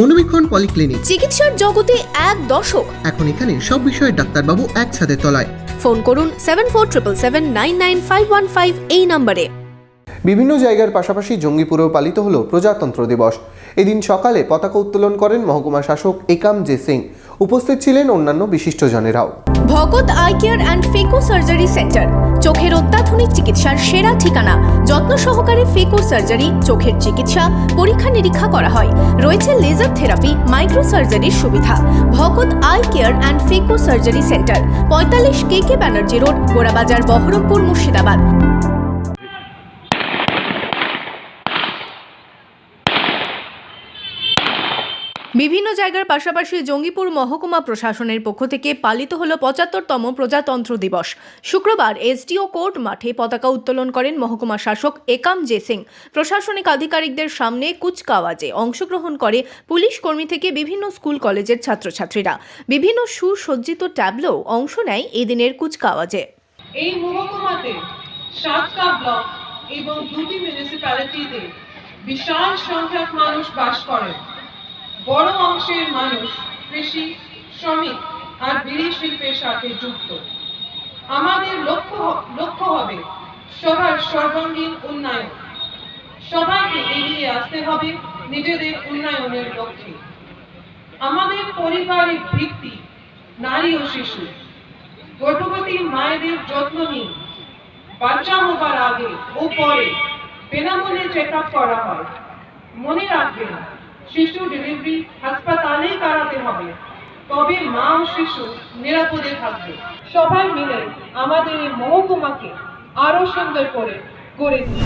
মনোবীক্ষণ polyclinic. চিকিৎসার জগতে এক দশক এখন এখানে সব বিষয়ে ডাক্তারবাবু একসাথে তলায়। ফোন করুন seven four triple seven nine nine five one five এই নম্বরে। বিভিন্ন জায়গার পাশাপাশি জঙ্গিপুরেও পালিত হলো প্রজাতন্ত্র দিবস। এদিন সকালে পতাকা উত্তোলন করেন মহকুমা শাসক একাম জে সিং। উপস্থিত ছিলেন অন্যান্য বিশিষ্টজনেরাও। Bhagat eye care and phaco surgery centre চোখের অত্যাধুনিক চিকিৎসার সেরা ঠিকানা। যত্ন সহকারে ফেকো সার্জারি চোখের চিকিৎসা, পরীক্ষা নিরীক্ষা করা হয়। রয়েছে লেজার থেরাপি মাইক্রো সার্জারির সুবিধা। Bhagat eye care and phaco surgery centre পঁয়তাল্লিশ K K Banerjee road, Gorabazar Baharampur Murshidabad. বিভিন্ন জায়গার পাশাপাশি জঙ্গিপুর মহকুমা প্রশাসনের পক্ষ থেকে পালিত হল পঁচাত্তরতম প্রজাতন্ত্র দিবস। শুক্রবার এসডিও কোর্ট মাঠে পতাকা উত্তোলন করেন মহকুমা শাসক একাম জে সিং। প্রশাসনিক আধিকারিকদের সামনে কুচকাওয়াজে অংশগ্রহণ করে পুলিশ কর্মী থেকে বিভিন্ন স্কুল কলেজের ছাত্রছাত্রীরা। বিভিন্ন সুসজ্জিত ট্যাবলো অংশ নেয় এদিনের কুচকাওয়াজে। এই মহকুমাতে সাতটা ব্লক এবং দুটি মিউনিসিপ্যালিটিতে বিশাল সংখ্যক মানুষ বাস করেন। বড় অংশের মানুষ, কৃষি, শ্রমিক আর বিড়ি শিল্পের সাথে যুক্ত। আমাদের লক্ষ্য লক্ষ্য হবে সবার সর্বাঙ্গীন উন্নয়ন। সবাইকে এগিয়ে আসতে হবে নিজেদের উন্নয়নের লক্ষ্যে। আমাদের পরিবারের ভিত্তি, নারী ও শিশু, গর্ভবতী মায়েদের যত্ন নিন। বাচ্চা হবার আগে ও পরে বিনামূল্যে চেক করা হয়। মনে রাখবেন শিশু ডেলিভারি হাসপাতালেই করাতে হবে। তবে মা ও শিশু নিরাপদে থাকবে। সবাই মিলে আমাদের এই মহকুমাকে আরও সুন্দর করে গড়ে তুলি